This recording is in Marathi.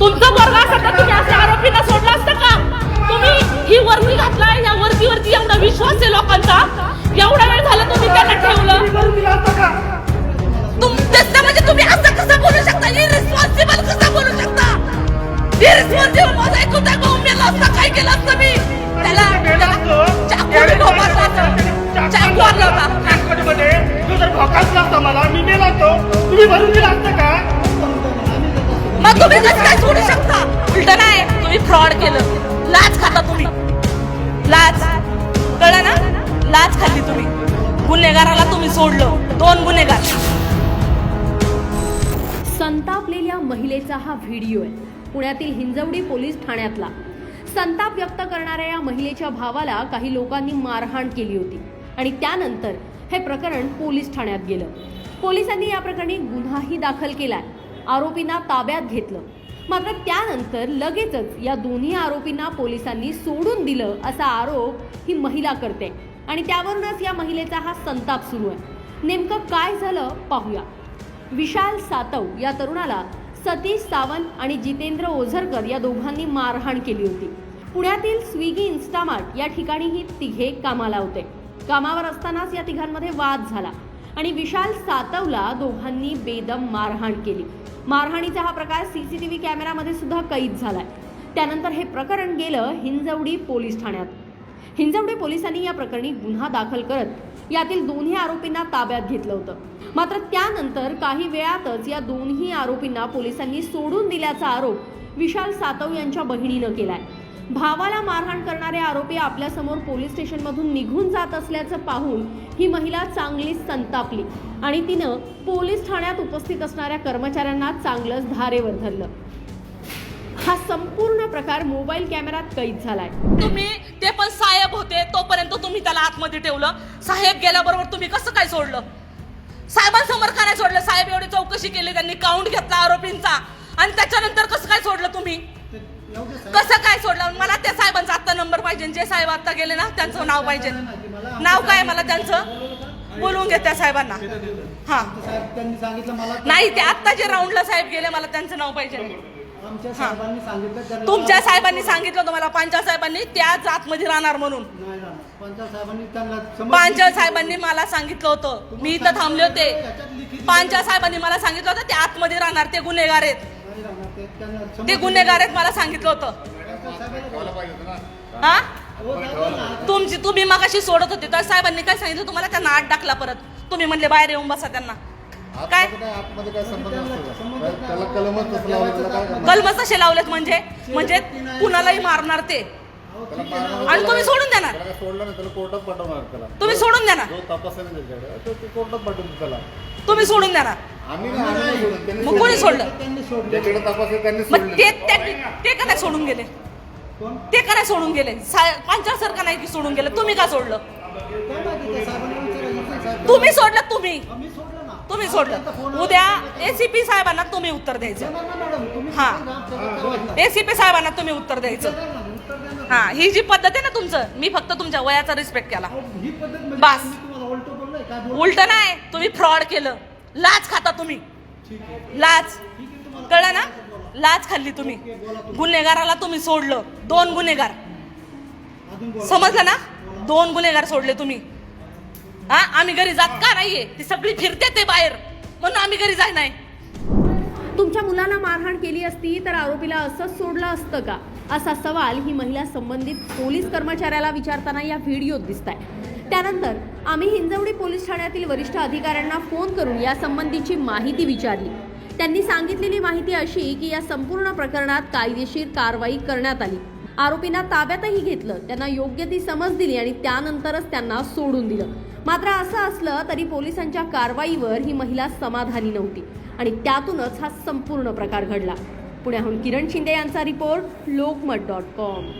तुमचा वर्ग असता तुम्ही असे आरोपींना सोडलं असतं का? तुम्ही ही वर्दी घातलाय या वर्दीवरती एवढा विश्वास आहे लोकांचा? एवढा वेळ झाला तुम्ही त्यांना ठेवलं? बरं दिला असता का तुम त्याचं म्हणजे तुम्ही असं कसं बोलू शकता? इरिस्पॉन्सिबल कसं बोलू शकता? इरिस्पॉन्सिबल माझा ऐकून काय भाऊ मेला असता काय केलं असतं मी? त्याला चाकूने असता. चाकू आणला होता. मध्ये तू जर भोकासला असता मला मी मेला असतो. तुम्ही भरून दिला असतं का? मग तुम्ही कसं काय सोडू शकता? उलट नाही तुम्ही फ्रॉड केलं. लाच खाता तुम्ही. लाच. कळलं ना? लाच खाल्ली तुम्ही. गुन्हेगाराला तुम्ही सोडलं. दोन गुन्हेगार. संतापलेल्या महिलेचा हा व्हिडिओ आहे. पुण्यातील हिंजवडी पोलीस ठाण्यातला. संताप व्यक्त करणाऱ्या या महिलेच्या भावाला काही लोकांनी मारहाण केली होती. आणि त्यानंतर हे प्रकरण पोलीस ठाण्यात गेलं. पोलिसांनी या प्रकरणी गुन्हाही दाखल केलाय. आरोपींना ताब्यात घेतलं. मात्र त्यानंतर लगेचच या दोन्ही आरोपींना पोलिसांनी सोडून दिलं असा आरोप ही महिला करते. आणि त्यावरूनच या महिलेचा हा संताप सुरू आहे. नेमकं काय झालं पाहूया. विशाल सातव या तरुणाला सतीश सावंत आणि जितेंद्र ओझरकर या दोघांनी मारहाण केली होती. पुण्यातील स्विगी इन्स्टामार्ट या ठिकाणी ही तिघे कामाला होते. कामावर असतानाच या तिघांमध्ये वाद झाला आणि विशाल सातवला दोघांनी बेदम मारहाण केली. मारहाणीचा हा प्रकार सीसीटीव्ही कॅमेरामध्ये सुद्धा कैद झालाय. त्यानंतर हे प्रकरण गेलं हिंजवडी पोलीस ठाण्यात. हिंजवडी पोलिसांनी या प्रकरणी गुन्हा दाखल करत यातील दोन्ही आरोपींना ताब्यात घेतलं होतं. मात्र त्यानंतर काही वेळातच या दोन्ही आरोपींना पोलिसांनी सोडून दिल्याचा आरोप विशाल सातव यांच्या बहिणीनं केलाय. भावाला मारहाण करणारे आरोपी आपल्यासमोर पोलीस स्टेशनमधून निघून जात असल्याचं पाहून ही महिला चांगलीच संतापली. आणि तिनं पोलीस ठाण्यात उपस्थित असणाऱ्या कर्मचाऱ्यांना चांगलंच धारेवर धरलं. हा संपूर्ण प्रकार मोबाईल कॅमेरात कैद झालाय. तुम्ही ते पण साहेब होते तोपर्यंत तुम्ही त्याला आतमध्ये ठेवलं. साहेब गेल्याबरोबर तुम्ही कसं काय सोडलं? साहेबांसमोर का नाही सोडलं? साहेब एवढी चौकशी केली त्यांनी काउंट घेतला आरोपींचा. आणि त्याच्यानंतर कसं काय सोडलं तुम्ही? कसं काय सोडलं? मला त्या साहेबांचा आत्ता नंबर पाहिजे जे साहेब आता गेले ना त्यांचं नाव पाहिजे. नाव काय मला त्यांचं? बोलवून घे त्या साहेबांना. हा. मला नाही ते आत्ता जे राऊंडला साहेब गेले मला त्यांचं नाव पाहिजे. साहेबांनी सांगितलं तुमच्या साहेबांनी सांगितलं तुम्हाला पांचाळ साहेबांनी त्याच आतमध्ये राहणार म्हणून. पांचाळ साहेबांनी मला सांगितलं होतं. मी इथं थांबले होते. पांचाळ साहेबांनी मला सांगितलं होतं ते आतमध्ये राहणार ते गुन्हेगार आहेत. ते गुन्हेगार आहेत मला सांगितलं होतं. हा. तुमची तुम्ही मगाशी सोडत होते. तर साहेबांनी काय सांगितलं? तुम्हाला त्यांना आत टाकला परत. तुम्ही म्हणले बाहेर येऊन बसा त्यांना. काय? कलमच तसं कसे लावलेत म्हणजे? म्हणजे कुणालाही मारणार ते. आणि तुम्ही सोडून देणार. तुम्ही सोडून देणार. तुम्ही सोडून देणार. मग कोणी सोडलं. मग ते त्या- ते का नाही सोडून गेले? ते का नाही सोडून गेले. पांचाळ सर का नाही की सोडून गेले? तुम्ही का सोडलं? तुम्ही सोडलं तुम्ही. तुम्ही सोडलं. उद्या एसीपी साहेबांना तुम्ही उत्तर द्यायचं. हा. एसीपी साहेबांना तुम्ही उत्तर द्यायचं. हा ही जी पद्धत आहे ना तुमचं मी फक्त तुमच्या वयाचा रिस्पेक्ट केला. म्हणजे बास. उलट नाही तुम्ही फ्रॉड केलं. लाच खाता तुम्ही. लाच. कळलं ना? लाच खाल्ली तुम्ही. गुन्हेगाराला तुम्ही सोडलं. दोन गुन्हेगार. समजलं ना? दोन गुन्हेगार सोडले तुम्ही. हा? आम्ही घरी जात का नाहीये? ती सगळी फिरते ते बाहेर. म्हणून आम्ही घरी जाय नाही. तुमच्या मुलाला मारहाण केली असती तर आरोपीला असंच सोडलं असतं का? असा सवाल ही महिला संबंधित पोलीस कर्मचाऱ्याला विचारताना या व्हिडिओत दिसत आहे त्यानंतर आम्ही हिंजवडी पोलीस ठाण्यातील वरिष्ठ अधिकाऱ्यांना फोन करून या संबंधीची माहिती विचारली. त्यांनी सांगितलेली माहिती अशी की या संपूर्ण प्रकरणात कायदेशीर कारवाई करण्यात आली. आरोपींना ताब्यातही घेतलं त्यांना योग्य ती समज दिली आणि त्यानंतरच त्यांना सोडून दिलं. मात्र असं असलं तरी पोलिसांच्या कारवाईवर ही महिला समाधानी नव्हती आणि त्यातूनच हा संपूर्ण प्रकार घडला. पुण्याहून किरण शिंदे यांचा रिपोर्ट लोकमत डॉट कॉम.